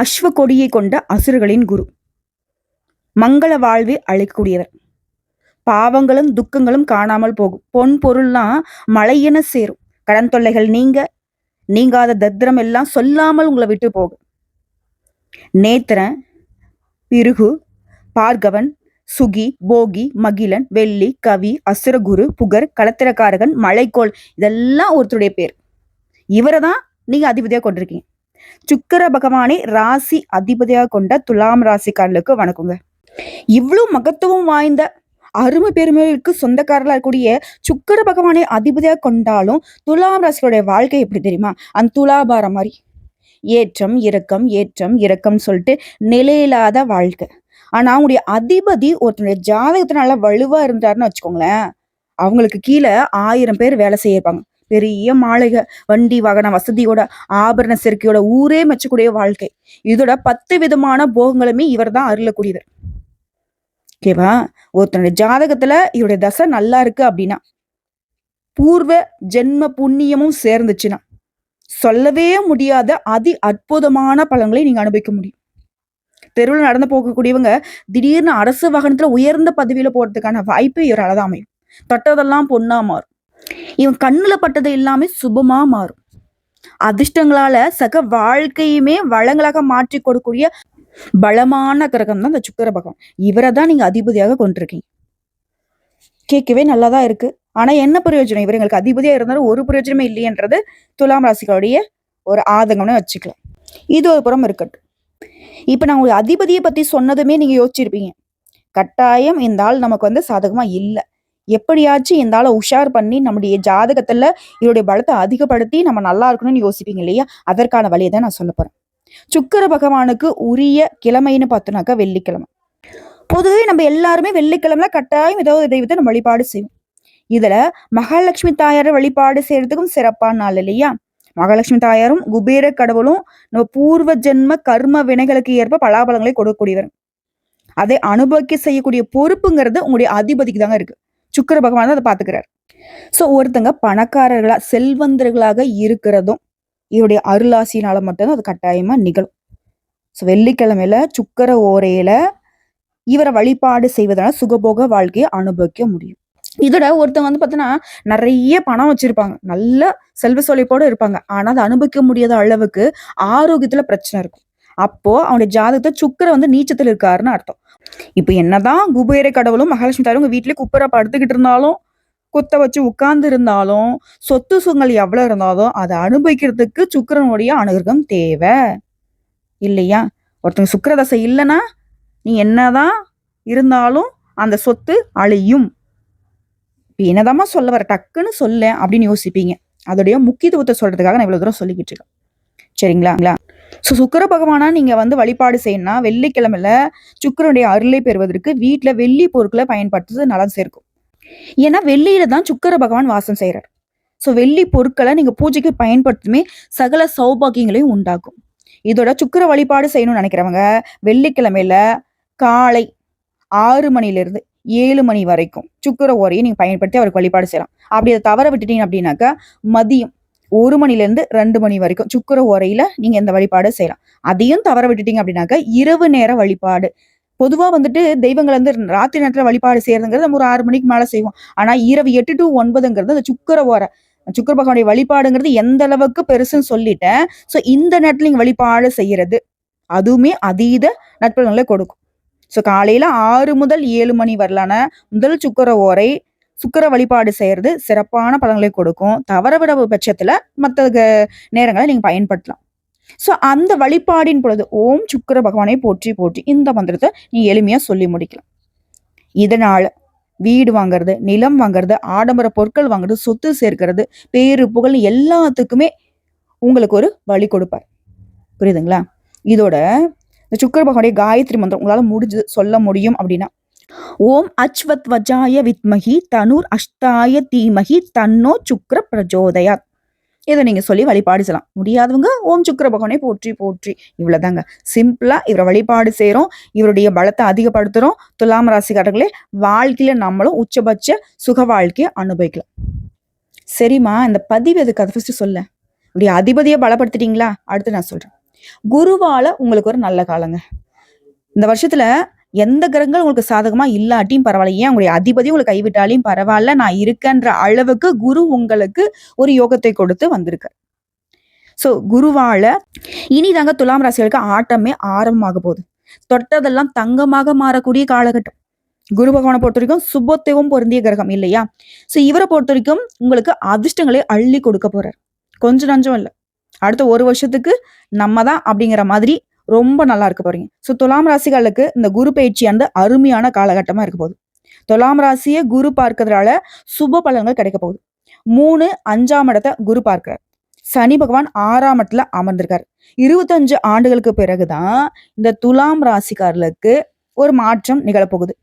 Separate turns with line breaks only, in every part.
அஸ்வ கொடியை கொண்ட அசுரர்களின் குரு. மங்கள வாழ்வை அழைக்கக்கூடியவர் பாவங்களும் துக்கங்களும் காணாமல் போகும். பொன் பொருள்லாம் மழையென சேரும். கடன் தொல்லைகள் நீங்க நீங்காத தத்திரம் எல்லாம் சொல்லாமல் உங்களை விட்டு போகும். நேத்திரன் பிருகு பார்கவன் சுகி போகி மகிழன் வெள்ளி கவி அசுரகுரு புகர் களத்திரக்காரகன் மலைக்கோள் இதெல்லாம் ஒருத்தருடைய பேர். இவரை தான் நீங்க அதிபதியாக கொண்டிருக்கீங்க. சுக்கர பகவானை ராசி அதிபதியாக கொண்ட துலாம் ராசிக்காரர்களுக்கு வணக்கங்க. இவ்வளவு மகத்துவம் வாய்ந்த அருமை பெருமைகளுக்கு சொந்தக்காரர்களாக இருக்கக்கூடிய சுக்கர பகவானை அதிபதியாக கொண்டாலும் துலாம் ராசிகளுடைய வாழ்க்கை எப்படி தெரியுமா? அந்த துலாபாரம் மாதிரி. ஏற்றம் இறக்கம் ஏற்றம் இறக்கம் சொல்லிட்டு நிலையில்லாத வாழ்க்கை. ஆனா அவங்களுடைய அதிபதி ஒருத்தனுடைய ஜாதகத்தினால வலுவா இருந்தாருன்னு வச்சுக்கோங்களேன். அவங்களுக்கு கீழே ஆயிரம் பேர் வேலை செய்யிருப்பாங்க. பெரிய மாளிகை வண்டி வாகன வசதியோட ஆபரண சேர்க்கையோட ஊரே மெச்சக்கூடிய வாழ்க்கை. இதோட பத்து விதமான போகங்களுமே இவர் தான் அருளக்கூடியவர் ஓகேவா ஒருத்தனுடைய ஜாதகத்துல இவருடைய தசை நல்லா இருக்கு அப்படின்னா பூர்வ ஜென்ம புண்ணியமும் சேர்ந்துச்சுன்னா சொல்லவே முடியாத அதி அற்புதமான பலன்களை நீங்க அனுபவிக்க முடியும். தெருவில் நடந்து போகக்கூடியவங்க திடீர்னு அரசு வாகனத்துல உயர்ந்த பதவியில போறதுக்கான வாய்ப்பு இவரால் தான் அமையும். தொட்டதெல்லாம் பொண்ணா மாறும். இவன் கண்ணுல பட்டது எல்லாமே சுபமாக மாறும். அதிர்ஷ்டங்களால சக வாழ்க்கையுமே வளங்களாக மாற்றி கொடுக்கக்கூடிய பலமான கிரகம் தான் இந்த சுக்கர பகவான். இவரை தான் நீங்கள் அதிபதியாக கொண்டிருக்கீங்க. கேட்கவே நல்லாதான் இருக்கு. ஆனால் என்ன பிரயோஜனம்? இவர் எங்களுக்கு அதிபதியாக இருந்தாலும் ஒரு பிரயோஜனமே இல்லையன்றது துலாம் ராசிகளுடைய ஒரு ஆதங்கம்னு வச்சுக்கலாம். இது ஒரு புறம் இருக்கட்டும். இப்போ நான் ஒரு அதிபதியை பற்றி சொன்னதுமே நீங்கள் யோசிச்சிருப்பீங்க. கட்டாயம் இந்த ஆள் நமக்கு வந்து சாதகமாக இல்லை. எப்படியாச்சும் இந்த ஆளை உஷார் பண்ணி நம்முடைய ஜாதகத்துல இவருடைய பலத்தை அதிகப்படுத்தி நம்ம நல்லா இருக்கணும்னு யோசிப்பீங்க இல்லையா? அதற்கான வழியை தான் நான் சொல்ல போறேன். சுக்கர பகவானுக்கு உரிய கிழமைன்னு பார்த்தோம்னாக்கா வெள்ளிக்கிழமை. பொதுவே நம்ம எல்லாருமே வெள்ளிக்கிழமை கட்டாயம் ஏதாவது தெய்வத்தை நம்ம வழிபாடு செய்வோம். இதுல மகாலட்சுமி தாயார வழிபாடு செய்யறதுக்கும் சிறப்பான நாள் இல்லையா? மகாலட்சுமி தாயாரும் குபேர கடவுளும் நம்ம பூர்வ ஜென்ம கர்ம வினைகளுக்கு ஏற்ப பலாபலங்களை கொடுக்கக்கூடியவர். அதை அனுபவிக்க செய்யக்கூடிய பொறுப்புங்கிறது உங்களுடைய அதிபதிக்கு தாங்க இருக்கு. சுக்கர பகவான் அதை பார்த்துக்கிறார். ஸோ ஒருத்தங்க பணக்காரர்களா செல்வந்தர்களாக இருக்கிறதும் இவருடைய அருளாசினால மட்டும்தான் அது கட்டாயமா நிகழும். ஸோ வெள்ளிக்கிழமையில சுக்கர ஓரையில இவரை வழிபாடு செய்வதனால சுகபோக வாழ்க்கையை அனுபவிக்க முடியும். இதோட ஒருத்தவங்க வந்து பார்த்தோன்னா நிறைய பணம் வச்சிருப்பாங்க. நல்ல செல்வ செழிப்போட இருப்பாங்க. ஆனால் அதை அனுபவிக்க முடியாத அளவுக்கு ஆரோக்கியத்துல பிரச்சனை இருக்கும். அப்போ அவனுடைய ஜாதகத்தை சுக்கரை வந்து நீச்சத்தில் இருக்காருன்னு அர்த்தம். இப்போ என்னதான் குபேர கடவுளும் மகாலட்சுமி தாரும் உங்க வீட்லயே குப்பரை படுத்துக்கிட்டு இருந்தாலும் குத்த வச்சு உட்கார்ந்து இருந்தாலும் சொத்து சுகங்கள் எவ்வளவு இருந்தாலும் அதை அனுபவிக்கிறதுக்கு சுக்கிரனுடைய அனுகிரகம் தேவை. இல்லையா? ஒருத்தங்க சுக்கரதசை இல்லைன்னா நீ என்னதான் இருந்தாலும் அந்த சொத்து அழியும். இப்போ என்னதாம்மா சொல்ல வர? டக்குன்னு சொல்ல அப்படின்னு யோசிப்பீங்க. அதோடைய முக்கியத்துவத்தை சொல்றதுக்காக நான் இவ்வளவு தூரம் சொல்லிக்கிட்டு இருக்கேன். சரிங்களா? ஸோ சுக்கர பகவானா நீங்கள் வந்து வழிபாடு செய்யணும்னா வெள்ளிக்கிழமையில சுக்கரனுடைய அருளை பெறுவதற்கு வீட்டில் வெள்ளி பொருட்களை பயன்படுத்துறது நலம் சேர்க்கும். ஏன்னா வெள்ளியில தான் சுக்கர பகவான் வாசம் செய்கிறார் ஸோ வெள்ளி பொருட்களை நீங்கள் பூஜைக்கு பயன்படுத்துமே சகல சௌபாகியங்களையும் உண்டாக்கும். இதோட சுக்கர வழிபாடு செய்யணும்னு நினைக்கிறவங்க வெள்ளிக்கிழமையில காலை ஆறு மணிலேருந்து ஏழு மணி வரைக்கும் சுக்கர ஓரையை நீங்கள் பயன்படுத்தி அவருக்கு வழிபாடு செய்யலாம். அப்படி அதை தவற விட்டுட்டீங்க அப்படின்னாக்கா மதியம் ஒரு மணிலேருந்து ரெண்டு மணி வரைக்கும் சுக்கர ஓரையில நீங்க இந்த வழிபாடு செய்யலாம். அதையும் தவற விட்டுட்டீங்க அப்படின்னாக்கா இரவு நேர வழிபாடு. பொதுவா வந்துட்டு தெய்வங்கள் வந்து ராத்திரி நேரத்துல வழிபாடு செய்யறதுங்கிறது நம்ம ஒரு ஆறு மணிக்கு மேல செய்வோம். ஆனா இரவு எட்டு டு ஒன்பதுங்கிறது அந்த சுக்கர ஓரை. சுக்கர பகவானுடைய வழிபாடுங்கிறது எந்த அளவுக்கு பெருசுன்னு சொல்லிட்டேன். ஸோ இந்த நேரத்துல நீங்க வழிபாடு செய்யறது. அதுவுமே அதீத நட்புகளை கொடுக்கும். ஸோ காலையில ஆறு முதல் ஏழு மணி வரலான முதல் சுக்கர ஓரை சுக்கர வழிபாடு செய்யறது சிறப்பான பலன்களை கொடுக்கும். தவற விட பட்சத்துல மற்ற நேரங்களை நீங்க பயன்படுத்தலாம். ஸோ அந்த வழிபாடின் பொழுது ஓம் சுக்கர பகவானை போற்றி போற்றி இந்த மந்திரத்தை நீ எளிமையா சொல்லி முடிக்கலாம். இதனால் வீடு வாங்குறது நிலம் வாங்குறது ஆடம்பர பொருட்கள் வாங்குறது சொத்து சேர்க்கிறது பேரு புகழ் எல்லாத்துக்குமே உங்களுக்கு ஒரு வழி கொடுப்பார். புரியுதுங்களா? இதோட இந்த சுக்கர பகவானுடைய காயத்ரி மந்திரம் உங்களால் முடிஞ்சது சொல்ல முடியும் அப்படின்னா ஓம் அச்வத்வஜாய வித்மகி தனுர் அஷ்டாய தீமகி தன்னோ சுக்ர பிரஜோதயாத். இதை நீங்க சொல்லி வழிபாடு செய்யலாம் முடியாதவங்க ஓம் சுக்கர பகவானை போற்றி போற்றி. இவ்வளவுதாங்க. சிம்பிளா இவரை வழிபாடு செய்கிறோம் இவருடைய பலத்தை அதிகப்படுத்துறோம். துலாம் ராசிக்காரர்களே வாழ்க்கையில நம்மளும் உச்சபட்ச சுக வாழ்க்கையை அனுபவிக்கலாம். சரிம்மா இந்த பதிவு எதுக்கு? அதை ஃபஸ்ட்டு சொல்ல இப்படி அதிபதியை பலப்படுத்திட்டீங்களா? அடுத்து நான் சொல்றேன். குருவால உங்களுக்கு ஒரு நல்ல காலங்க. இந்த வருஷத்துல எந்த கிரகங்கள் உங்களுக்கு சாதகமா இல்லாட்டியும் பரவாயில்ல. ஏன் உங்களுடைய அதிபதி உங்களை கைவிட்டாலையும் பரவாயில்ல நான் இருக்கேன்ற அளவுக்கு குரு உங்களுக்கு ஒரு யோகத்தை கொடுத்து வந்திருக்கு ஸோ குருவால இனிதாங்க துலாம் ராசிகளுக்கு ஆட்டமே ஆரம்பமாக போகுது. தொட்டதெல்லாம் தங்கமாக மாறக்கூடிய காலகட்டம். குரு பகவானை பொறுத்த வரைக்கும் சுபத்துவம் பொருந்திய கிரகம் இல்லையா? ஸோ இவரை பொறுத்த வரைக்கும் உங்களுக்கு அதிர்ஷ்டங்களை அள்ளி கொடுக்க போறார். கொஞ்சம் நஞ்சம் இல்லை. அடுத்த ஒரு வருஷத்துக்கு நம்ம தான் அப்படிங்கிற மாதிரி ரொம்ப நல்லா இருக்க போறீங்க. ஸோ துலாம் ராசிகளுக்கு இந்த குரு பயிற்சி அந்த அருமையான காலகட்டமா இருக்க போகுது. துலாம் ராசியை குரு பார்க்கறதுனால சுப பலன்கள் கிடைக்க போகுது. மூணு அஞ்சாம் இடத்தை குரு பார்க்கிறார். சனி பகவான் ஆறாம் இடத்துல அமர்ந்திருக்காரு. இருபத்தஞ்சு ஆண்டுகளுக்கு பிறகுதான் இந்த துலாம் ராசிக்காரர்களுக்கு ஒரு மாற்றம் நிகழப்போகுது.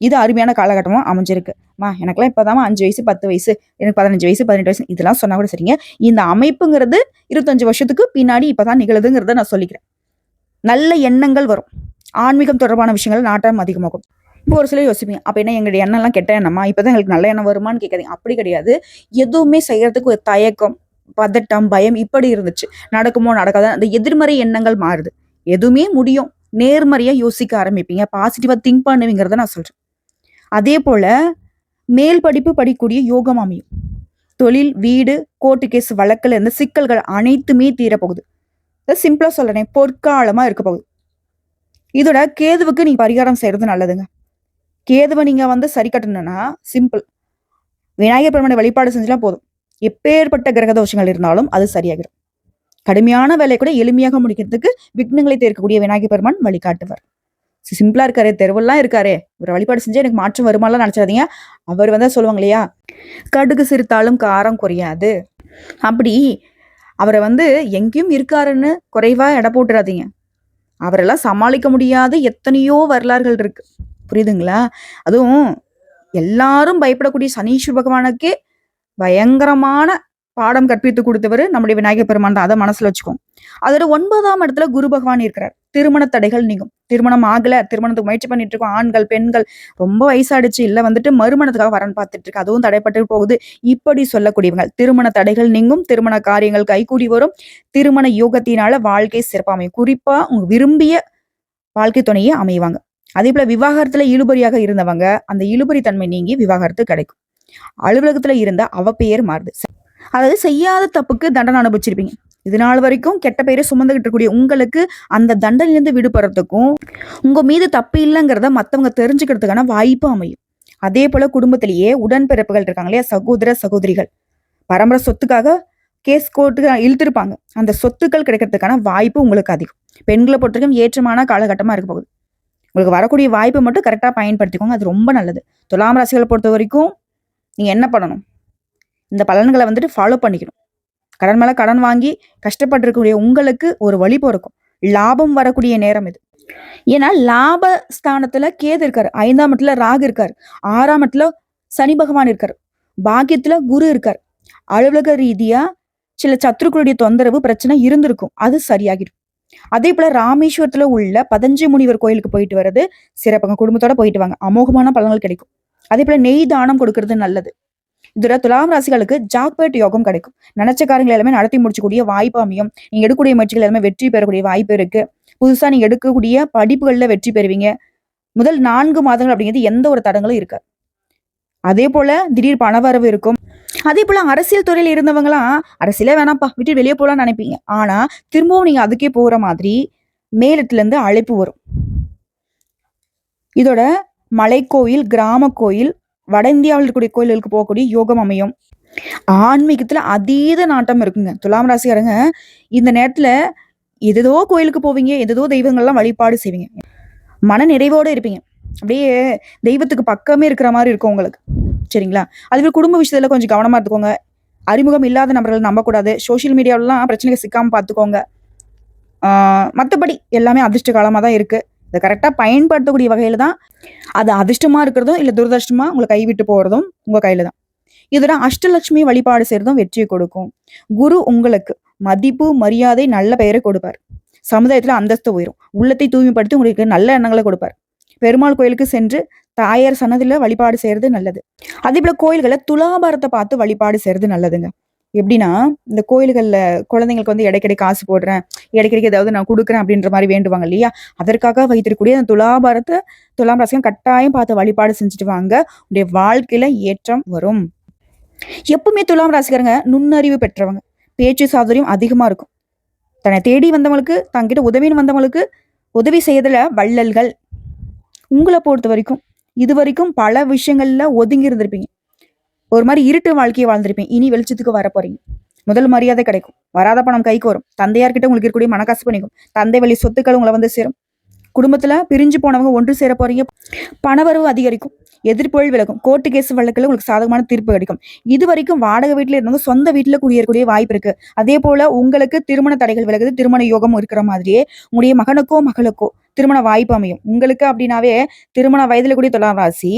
இது அருமையான காலகட்டமாக அமைஞ்சிருக்கு. மா எனக்கெல்லாம் இப்போதான் அஞ்சு வயசு பத்து வயசு எனக்கு பதினஞ்சு வயசு பதினெட்டு வயசு இதெல்லாம் சொன்னால் கூட சரிங்க. இந்த அமைப்புங்கிறது இருபத்தஞ்சு வருஷத்துக்கு பின்னாடி இப்பதான் நிகழுதுங்கிறத நான் சொல்லிக்கிறேன். நல்ல எண்ணங்கள் வரும். ஆன்மீகம் தொடர்பான விஷயங்கள் நாட்டம் அதிகமாகும். இப்போ ஒரு சிலர் யோசிப்பீங்க அப்போ என்ன எங்களுடைய எண்ணம்லாம் கெட்ட எண்ணமா? இப்போதான் எங்களுக்கு நல்ல எண்ணம் வருமான்னு கேட்காதீங்க. அப்படி கிடையாது. எதுவுமே செய்கிறதுக்கு ஒரு தயக்கம் பதட்டம் பயம் இப்படி இருந்துச்சு. நடக்குமோ நடக்காத அந்த எதிர்மறை எண்ணங்கள் மாறுது. எதுவுமே முடியும். நேர்மறையாக யோசிக்க ஆரம்பிப்பீங்க. பாசிட்டிவாக திங்க் பண்ணுவீங்கிறத நான் சொல்கிறேன் அதே போல் மேல் படிப்பு படிக்கக்கூடிய யோகம் அமையும். தொழில் வீடு கோர்ட்டு கேஸ் வழக்கில் இருந்த சிக்கல்கள் அனைத்துமே தீரப்போகுது. சிம்பிளா சொல்றேன் பொற்காலமா இருக்க போகுது. இதோட கேதுவுக்கு நீ பரிகாரம் செய்யறது நல்லதுங்க. கேதுவை நீங்க வந்து சரி கட்டணும்னா சிம்பிள் விநாயகர் பெருமனை வழிபாடு செஞ்சா போதும். எப்பேற்பட்ட கிரக தோஷங்கள் இருந்தாலும் அது சரியாகிடும். கடுமையான வேலை கூட எளிமையாக முடிக்கிறதுக்கு விக்னங்களை தீர்க்கக்கூடிய விநாயகர் பெருமான் வழிகாட்டுவார். சிம்பிளா இருக்காரு தெருவெல்லாம் இருக்காரு. ஒரு வழிபாடு செஞ்சு எனக்கு மாற்றம் வருமாலாம் நினைச்சாதீங்க அவர் வந்து சொல்லுவாங்க இல்லையா? கடுகு சிரித்தாலும் காரம் குறையாது. அப்படி அவரை வந்து எங்கேயும் இருக்காருன்னு குறைவாக எடை போட்டுறாதீங்க. அவரெல்லாம் சமாளிக்க முடியாத எத்தனையோ வரலாறுகள் இருக்கு. புரியுதுங்களா? அதுவும் எல்லாரும் பயப்படக்கூடிய சனீஸ்வர பகவானுக்கே பயங்கரமான பாடம் கற்பித்து கொடுத்தவர் நம்முடைய விநாயகர் பெருமான் தான். அதை மனசுல வச்சுக்கோங்க அதோட ஒன்பதாம் இடத்துல குரு பகவான் இருக்கிறார். திருமண தடைகள் நீங்கும். திருமணம் ஆகல. திருமணத்துக்கு முயற்சி பண்ணிட்டு இருக்கோம். ஆண்கள் பெண்கள் ரொம்ப வயசாடிச்சு இல்ல வந்துட்டு மறுமணத்துக்காக வரன் பார்த்துட்டு இருக்கு. அதுவும் தடைப்பட்டு போகுது. இப்படி சொல்லக்கூடியவங்க. திருமண தடைகள் நீங்கும். திருமண காரியங்கள் கைகூடி வரும். திருமண யோகத்தினால வாழ்க்கை சிறப்பாமையும் குறிப்பா உங்க விரும்பிய வாழ்க்கை துணையே அமைவாங்க. அதே போல விவாகரத்துல இழுபறியாக இருந்தவங்க அந்த இழுபறி தன்மை நீங்கி விவாகரத்து கிடைக்கும். அலுவலகத்துல இருந்த அவ பெயர் மாறுது. அதாவது செய்யாத தப்புக்கு தண்டனை அனுபவிச்சிருப்பீங்க. இது நாள் வரைக்கும் கெட்ட பெயரை சுமந்துகிட்டு இருக்கக்கூடிய உங்களுக்கு அந்த தண்டனையிலிருந்து விடுபடுறதுக்கும் உங்க மீது தப்பு இல்லைங்கிறத மற்றவங்க தெரிஞ்சுக்கிறதுக்கான வாய்ப்பு அமையும். அதே போல குடும்பத்திலேயே உடன்பிறப்புகள் இருக்காங்க இல்லையா? சகோதர சகோதரிகள். பரம்பரை சொத்துக்காக கேஸ் கோர்ட்டுக்கு இழுத்துருப்பாங்க. அந்த சொத்துக்கள் கிடைக்கிறதுக்கான வாய்ப்பு உங்களுக்கு அதிகம். பெண்களை பொறுத்தவரைக்கும் ஏற்றமான காலகட்டமா இருக்க போகுது. உங்களுக்கு வரக்கூடிய வாய்ப்பை மட்டும் கரெக்டாக பயன்படுத்திக்கோங்க. அது ரொம்ப நல்லது. துலாம் ராசிகளை பொறுத்த வரைக்கும் நீங்கள் என்ன பண்ணணும்? இந்த பலன்களை வந்துட்டு ஃபாலோ பண்ணிக்கணும். கடன் மேலே கடன் வாங்கி கஷ்டப்பட்டிருக்கக்கூடிய உங்களுக்கு ஒரு வழி பிறக்கும். லாபம் வரக்கூடிய நேரம் இது. ஏன்னா லாப ஸ்தானத்துல கேது இருக்காரு. ஐந்தாம் இடத்துல ராகு இருக்காரு. ஆறாம் இடத்துல சனி பகவான் இருக்காரு. பாக்கியத்துல குரு இருக்கார். அலுவலக ரீதியா சில சத்துருக்களுடைய தொந்தரவு பிரச்சனை இருந்திருக்கும். அது சரியாகிடும். அதே போல ராமேஸ்வரத்துல உள்ள பதஞ்ச முனிவர் கோயிலுக்கு போயிட்டு வர்றது சிறப்பாக குடும்பத்தோட போயிட்டு வாங்க. அமோகமான பலன்கள் கிடைக்கும். அதே போல நெய் தானம் கொடுக்கறது நல்லது. இதுல துலாம் ராசிகளுக்கு ஜாக்பேட் யோகம் கிடைக்கும். நினைச்ச காரியங்கள் எல்லாமே நடத்தி முடிச்சக்கூடிய வாய்ப்பு அமையும். நீங்க எடுக்கக்கூடிய முயற்சிகள் எல்லாமே வெற்றி பெறக்கூடிய வாய்ப்பு இருக்கு. புதுசா நீங்க எடுக்கக்கூடிய படிப்புகள்ல வெற்றி பெறுவீங்க. முதல் நான்கு மாதங்கள் அப்படிங்கிறது எந்த ஒரு தடங்களும் இருக்காது. அதே போல திடீர் பணவரவு இருக்கும். அதே போல அரசியல் துறையில் இருந்தவங்களாம் அரசியலே வேணாம்ப்பா விட்டு வெளியே போலான்னு நினைப்பீங்க. ஆனா திரும்பவும் நீங்க அதுக்கே போற மாதிரி மேலத்துல இருந்து அழைப்பு வரும். இதோட மலைக்கோயில் கிராம கோயில் வட இந்தியாவில் இருக்கக்கூடிய கோயில்களுக்கு போகக்கூடிய யோகம் அமையும். ஆன்மீகத்துல அதீத நாட்டம் இருக்குங்க. துலாம் ராசிக்காரங்க இந்த நேரத்துல எதோ கோயிலுக்கு போவீங்க எதோ தெய்வங்கள்லாம் வழிபாடு செய்வீங்க. மன நிறைவோட இருப்பீங்க. அப்படியே தெய்வத்துக்கு பக்கமே இருக்கிற மாதிரி இருக்கும் உங்களுக்கு. சரிங்களா? அதுவே குடும்ப விஷயத்துல கொஞ்சம் கவனமா இருந்துக்கோங்க. அறிமுகம் இல்லாத நபர்கள் நம்பக்கூடாது. சோஷியல் மீடியாவிலாம் பிரச்சனைகள் சிக்காம பார்த்துக்கோங்க. மற்றபடி எல்லாமே அதிர்ஷ்ட காலமாக தான் இருக்கு. இதை கரெக்டாக பயன்படுத்தக்கூடிய வகையில் தான் அது அதிர்ஷ்டமாக இருக்கிறதும் இல்லை துரதிருஷ்டமாக உங்களை கைவிட்டு போகிறதும் உங்கள் கையில் தான். இதோட அஷ்டலட்சுமி வழிபாடு செய்கிறதும் வெற்றியை கொடுக்கும். குரு உங்களுக்கு மதிப்பு மரியாதை நல்ல பெயரை கொடுப்பார். சமுதாயத்தில் அந்தஸ்து உயரும். உள்ளத்தை தூய்மைப்படுத்தி உங்களுக்கு நல்ல எண்ணங்களை கொடுப்பார். பெருமாள் கோயிலுக்கு சென்று தாயார் சன்னதியில் வழிபாடு செய்கிறது நல்லது. அதே போல் கோயில்களை துலாபாரத்தை பார்த்து வழிபாடு செய்கிறது நல்லதுங்க. எப்படின்னா இந்த கோயில்களில் குழந்தைங்களுக்கு வந்து இடைக்கிடை காசு போடுறேன் இடைக்கிடைக்கு ஏதாவது நான் கொடுக்குறேன் அப்படின்ற மாதிரி வேண்டுவாங்க இல்லையா? அதற்காக வைத்திருக்கக்கூடிய அந்த துலாபாரத்தை துலாம் ராசியும் கட்டாயம் பார்த்து வழிபாடு செஞ்சுட்டு வாங்க உடைய வாழ்க்கையில ஏற்றம் வரும். எப்பவுமே துலாம் ராசிக்காரங்க நுண்ணறிவு பெற்றவங்க. பேச்சு சாதுரியம் அதிகமா இருக்கும். தன்னை தேடி வந்தவங்களுக்கு தங்கிட்ட உதவின்னு வந்தவங்களுக்கு உதவி செய்யறதுல வள்ளல்கள். உங்களை பொறுத்த வரைக்கும் இது வரைக்கும் பல விஷயங்கள்ல ஒதுங்கி இருந்திருப்பீங்க. ஒரு மாதிரி இருட்டு வாழ்க்கையை வாழ்ந்திருப்பேன். இனி வெளிச்சத்துக்கு வர போறீங்க. முதல் மரியாதை கிடைக்கும். வராத பணம் கைக்கு வரும். தந்தையார்கிட்ட உங்களுக்கு இருக்கக்கூடிய மனக்காசு பண்ணிக்கும் தந்தை வழி சொத்துக்கள் உங்களை வந்து சேரும். குடும்பத்துல பிரிஞ்சு போனவங்க ஒன்று சேர போறீங்க. பணவரவு அதிகரிக்கும். எதிர்ப்புகள் விலகும். கோர்ட்டு கேஸ் வழக்கில் உங்களுக்கு சாதகமான தீர்ப்பு கிடைக்கும். இது வரைக்கும் வாடகை வீட்டில் இருந்தவங்க சொந்த வீட்டில் குடியேறக்கூடிய வாய்ப்பு இருக்கு. அதே போல உங்களுக்கு திருமண தடைகள் விலகுது. திருமண யோகம் இருக்கிற மாதிரியே உங்களுடைய மகனுக்கோ மகளுக்கோ திருமண வாய்ப்பு அமையும். உங்களுக்கு அப்படின்னாவே திருமண வயதில் கூடிய தொழில் ராசி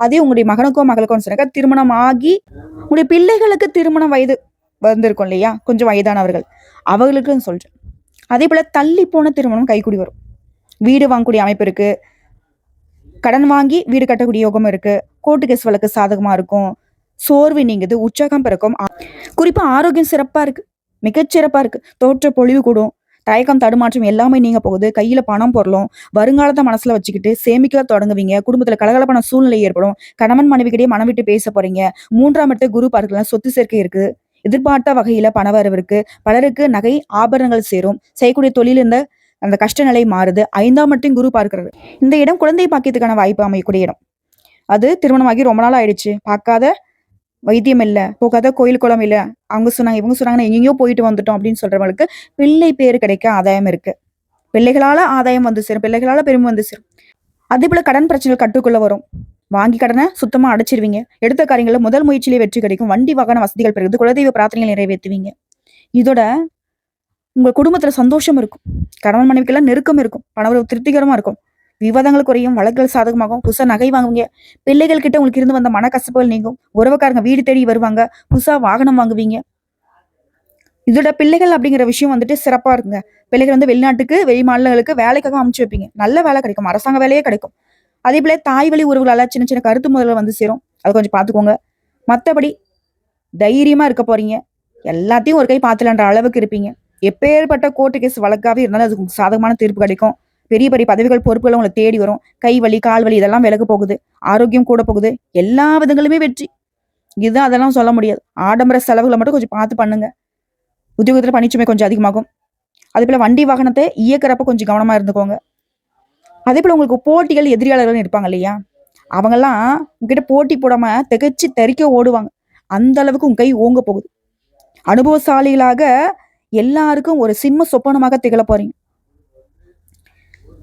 அதே உங்களுடைய மகனுக்கோ மகளுக்கோ சொன்னாக்க திருமணம் ஆகி உங்களுடைய பிள்ளைகளுக்கு திருமணம் வயது வந்திருக்கும் இல்லையா? கொஞ்சம் வயதானவர்கள். அவர்களுக்கு சொல்றேன். அதே போல தள்ளி போன திருமணம் கைக்குடி வரும். வீடு வாங்கக்கூடிய அமைப்பு இருக்கு. கடன் வாங்கி வீடு கட்டக்கூடிய யோகம் இருக்கு. கோர்ட்டு கேஸ் வழக்கு சாதகமா இருக்கும். சோர்வு நீங்குது. உற்சாகம் பிறக்கும். குறிப்பா ஆரோக்கியம் சிறப்பா இருக்கு. மிகச்சிறப்பா இருக்கு. தோற்ற பொழிவு கூடும். தயக்கம் தடுமாற்றம் எல்லாமே நீங்க போகுது. கையில பணம் பொருளும் வருங்காலத்தை மனசுல வச்சுக்கிட்டு சேமிக்க தொடங்குவீங்க. குடும்பத்துல கலகலப்பான சூழ்நிலை ஏற்படும். கணவன் மனைவிக்கிட்டே மனம் விட்டு பேச போறீங்க. மூன்றாம் இடத்து குரு பார்க்கலாம் சொத்து சேர்க்கை இருக்கு. எதிர்பார்த்த வகையில பணவரவு இருக்கு. பலருக்கு நகை ஆபரணங்கள் சேரும். செய்யக்கூடிய தொழில் இந்த அந்த கஷ்ட நிலை மாறுது. ஐந்தாம் மட்டும் குரு பார்க்கிறது. இந்த இடம் குழந்தை பாக்கியத்துக்கான வாய்ப்பு அமையக்கூடிய இடம். அது திருமணமாகி ரொம்ப நாள் ஆயிடுச்சு. பார்க்காத வைத்தியம் இல்லை போகாத கோயில் குளம் இல்லை. அவங்க சொன்னாங்க இவங்க சொன்னாங்க எங்கேயோ போயிட்டு வந்துட்டோம் அப்படின்னு சொல்றவங்களுக்கு பிள்ளை பேர் கிடைக்க ஆதாயம் இருக்கு. பிள்ளைகளால ஆதாயம் வந்து சேரும் பிள்ளைகளால பெருமை வந்து சேரும் அதே போல கடன் பிரச்சனைகள் கட்டுக்குள்ள வரும். வாங்கி கடனை சுத்தமா அடைச்சிருவீங்க. எடுத்த காரியங்களில் முதல் முயற்சியிலே வெற்றி கிடைக்கும். வண்டி வாகன வசதிகள் பெறுகிறது குலதெய்வ பிரார்த்தனைகள் நிறைவேற்றுவீங்க. இதோட உங்கள் குடும்பத்தில் சந்தோஷம் இருக்கும். கணவன் மனைவிக்கெல்லாம் நெருக்கம் இருக்கும். பணவரவு திருப்திகரமாக இருக்கும். விவாதங்கள் குறையும் வழக்குகள் சாதகமாகும். புதுசா நகை வாங்குவீங்க. பிள்ளைகள் கிட்ட உங்களுக்கு இருந்து வந்த மனக்கசப்புகள் நீங்கும். உறவுக்காரங்க வீடு தேடி வருவாங்க. புதுசா வாகனம் வாங்குவீங்க. இதோட பிள்ளைகள் அப்படிங்கிற விஷயம் வந்துட்டு சிறப்பா இருக்குங்க. பிள்ளைகள் வந்து வெளிநாட்டுக்கு வெளி மாநிலங்களுக்கு வேலைக்காக அமுச்சு வைப்பீங்க. நல்ல வேலை கிடைக்கும். அரசாங்க வேலையே கிடைக்கும். அதே போல தாய் வழி உறவுகளால சின்ன சின்ன கருத்து முதல்ல வந்து சேரும். அதை கொஞ்சம் பார்த்துக்கோங்க. மற்றபடி தைரியமா இருக்க போறீங்க. எல்லாத்தையும் ஒரு கை பார்த்துலன்ற அளவுக்கு இருப்பீங்க. எப்பேற்பட்ட கோர்ட்டு கேஸ் வழக்காவே இருந்தாலும் அதுக்கு சாதகமான தீர்ப்பு கிடைக்கும். பெரிய பெரிய பதவிகள் பொறுப்புகள் உங்களை தேடி வரும். கை வலி கால் வலி இதெல்லாம் விலக போகுது. ஆரோக்கியம் கூட போகுது. எல்லா விதங்களுமே வெற்றி. இதுதான் அதெல்லாம் சொல்ல முடியாது. ஆடம்பர செலவுகளை மட்டும் கொஞ்சம் பார்த்து பண்ணுங்க. உத்தியோகத்தில் பணிச்சுமை கொஞ்சம் அதிகமாகும். அதே போல் வண்டி வாகனத்தை இயக்கிறப்ப கொஞ்சம் கவனமாக இருந்துக்கோங்க. அதே போல் உங்களுக்கு போட்டிகள் எதிரியாளர்கள் இருப்பாங்க இல்லையா? அவங்கெல்லாம் உங்ககிட்ட போட்டி போடாம திகச்சு தெறிக்க ஓடுவாங்க. அந்த அளவுக்கு உங்க கை ஓங்க போகுது. அனுபவசாலிகளாக எல்லாருக்கும் ஒரு சிம்ம சொப்பனமாக திகழ போறீங்க.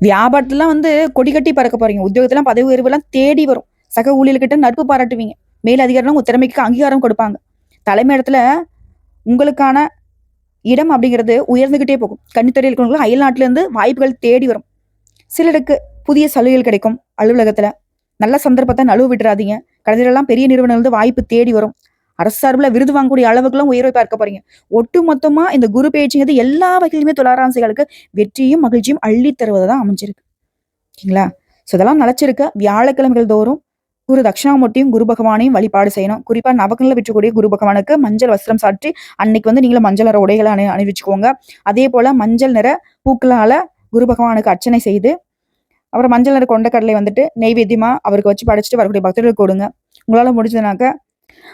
வியாபாரத்துலாம் வந்து கொடி கட்டி பறக்க போறீங்க. உத்தியோகத்தெல்லாம் பதவி உயர்வுலாம் தேடி வரும். சக ஊழியர்கிட்ட நட்பு பாராட்டுவீங்க. மேல் அதிகாரம் உங்கள் திறமைக்கு அங்கீகாரம் கொடுப்பாங்க. தலைமை இடத்துல உங்களுக்கான இடம் அப்படிங்கிறது உயர்ந்துகிட்டே போகும். கண்ணித்தறையில் இருக்கிறவங்களும் அயல் நாட்டிலேருந்து வாய்ப்புகள் தேடி வரும். சிலருக்கு புதிய சலுகைகள் கிடைக்கும் அலுவலகத்தில். நல்ல சந்தர்ப்பத்தை நழுவு விட்டுறாதீங்க. கடைசியிலலாம் பெரிய நிறுவனங்கள் வந்து வாய்ப்பு தேடி வரும். அரசு சார்பில் விருது வாங்கக்கூடிய அளவுக்குலாம் உயர்வை பார்க்க போறீங்க. ஒட்டு மொத்தமா இந்த குரு பயிற்சிங்கிறது எல்லா வகையிலுமே துளாராசிகளுக்கு வெற்றியும் மகிழ்ச்சியும் அள்ளி தருவதான் அமைஞ்சிருக்கு. ஓகேங்களா? ஸோ இதெல்லாம் நிலச்சிருக்க வியாழக்கிழமைகள் தோறும் குரு தட்சிணாமூர்த்தியும் குரு பகவானையும் வழிபாடு செய்யணும். குறிப்பா நவக்கங்களை விற்றக்கூடிய குரு பகவானுக்கு மஞ்சள் வஸ்திரம் சாற்றி அன்னைக்கு வந்து நீங்களும் மஞ்சள் நிற உடைகளை அணி அணிவிச்சுக்கோங்க. அதே போல மஞ்சள் நிற பூக்களால குரு பகவானுக்கு அர்ச்சனை செய்து அப்புறம் மஞ்சள் நிற கொண்டக்கடலை வந்துட்டு நெய்வேத்தியமா அவருக்கு வச்சு படைச்சிட்டு வரக்கூடிய பக்தர்களுக்கு கொடுங்க. உங்களால முடிஞ்சதுனாக்க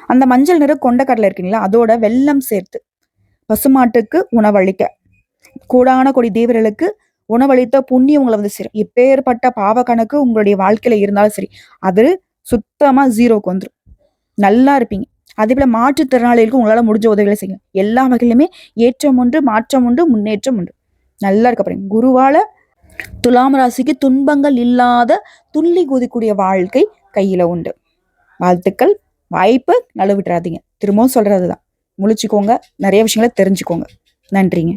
அந்த மஞ்சள் நிற கொண்டக்கடலை இருக்குங்களா அதோட வெல்லம் சேர்த்து பசுமாட்டுக்கு உணவளிக்க. கூடான கொடி தேவர்களுக்கு உணவளித்த புண்ணியம் உங்களை வந்து சேரும். எப்பேற்பட்ட பாவ கணக்கு உங்களுடைய வாழ்க்கையில இருந்தாலும் சரி அது சுத்தமா ஜீரோக்கு வந்துடும் நல்லா இருப்பீங்க. அதே போல மாற்றுத்திறனாளிகளுக்கு உங்களால முடிஞ்ச உதவிகளை செய்யுங்க. எல்லா வகையிலுமே ஏற்றம் உண்டு மாற்றம் உண்டு முன்னேற்றம் உண்டு. நல்லா இருக்க குருவால துலாம் ராசிக்கு துன்பங்கள் இல்லாத துள்ளி குதிக்கூடிய வாழ்க்கை கையில உண்டு. வாழ்த்துக்கள். வாய்ப்பு நழுவிட்டுறாதீங்க. திரும்பவும் சொல்கிறது தான் முழிச்சுக்கோங்க. நிறைய விஷயங்களை தெரிஞ்சுக்கோங்க. நன்றிங்க.